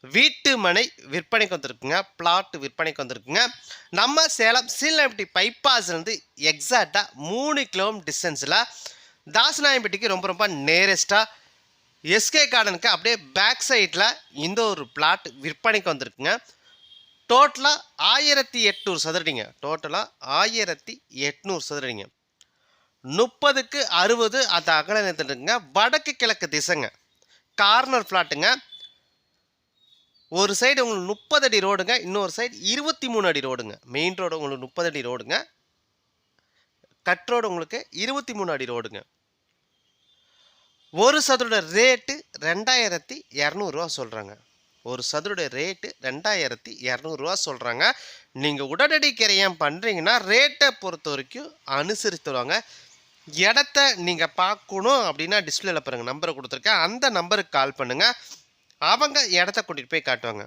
வீட்டு மனை விற்பனைக்கு வந்திருக்குங்க பிளாட் விற்பனைக்கு வந்திருக்குங்க. நம்ம சேலம் சீலம்பட்டி பைபாஸ்லேருந்து எக்ஸாக்டாக மூணு கிலோமீட்டர் டிஸ்டன்ஸில் தாசநாயம்பட்டிக்கு ரொம்ப ரொம்ப நேரஸ்ட்டாக எஸ்கே கார்டனுக்கு அப்படியே பேக் சைடில் இந்த ஒரு பிளாட் விற்பனைக்கு வந்திருக்குங்க. டோட்டலாக ஆயிரத்தி எட்நூறு சதுரடிங்க. டோட்டலாக ஆயிரத்தி எட்நூறு சதுரடிங்க. முப்பதுக்கு அறுபது அந்த அகல நிறுத்திட்டுங்க வடக்கு கிழக்கு திசைங்க. கார்னர் பிளாட்டுங்க ஒரு சைடு உங்களுக்கு முப்பது அடி ரோடுங்க இன்னொரு சைடு இருபத்தி மூணு அடி ரோடுங்க மெயின் ரோடு உங்களுக்கு முப்பது அடி ரோடுங்க கட் ரோடு உங்களுக்கு இருபத்தி மூணு அடி ரோடுங்க ஒரு சதுரோட ரேட்டு ரெண்டாயிரத்தி இரநூறுவா சொல்கிறாங்க ஒரு சதுரோட ரேட்டு ரெண்டாயிரத்தி இரநூறுவா சொல்கிறாங்க நீங்கள் உடனடி கிரையம் பண்ணுறீங்கன்னா ரேட்டை பொறுத்த வரைக்கும் அனுசரித்துடுவாங்க இடத்த நீங்கள் பார்க்கணும் அப்படின்னா டிஸ்பிளேல பாருங்கள் நம்பரை கொடுத்துருக்கேன். அந்த நம்பருக்கு கால் பண்ணுங்கள் அவங்க இடத்த கூட்டிகிட்டு போய் காட்டுவாங்க.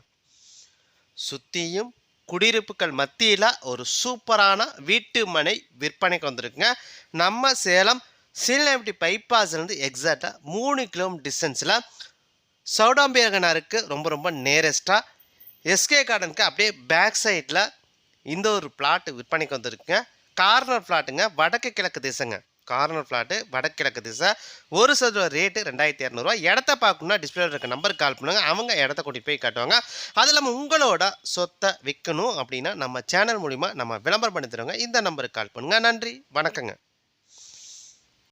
சுற்றியும் குடியிருப்புகள் மத்தியில் ஒரு சூப்பரான வீட்டு மனை விற்பனைக்கு வந்திருக்குங்க. நம்ம சேலம் சீலம்பட்டி பைபாஸ்லேருந்து எக்ஸாக்டாக மூணு கிலோமீட்டர் டிஸ்டன்ஸில் சவுடாம்பியர்கனாருக்கு ரொம்ப ரொம்ப நேரஸ்ட்டாக எஸ்கே கார்டனுக்கு அப்படியே பேக் சைடில் இந்த ஒரு பிளாட் விற்பனைக்கு வந்திருக்குங்க. கார்னர் பிளாட்டுங்க வடக்கு கிழக்கு திசைங்க. கார்னர் ஃப்ளாட்டு வடக்கிழக்கு திசை. ஒரு சதுர ரேட்டு ரெண்டாயிரத்தி இரநூறுவா. இடத்த பார்க்கணுன்னா டிஸ்பிளே இருக்க நம்பருக்கு கால் பண்ணுங்க. அவங்க இடத்த கூட்டிகிட்டு போய் காட்டுவாங்க. அது இல்லாமல் உங்களோட சொத்தை விற்கணும் அப்படின்னா நம்ம சேனல் மூலிமா நம்ம விளம்பரம் பண்ணி தருவாங்க. இந்த நம்பருக்கு கால் பண்ணுங்கள் நன்றி. வணக்கங்க.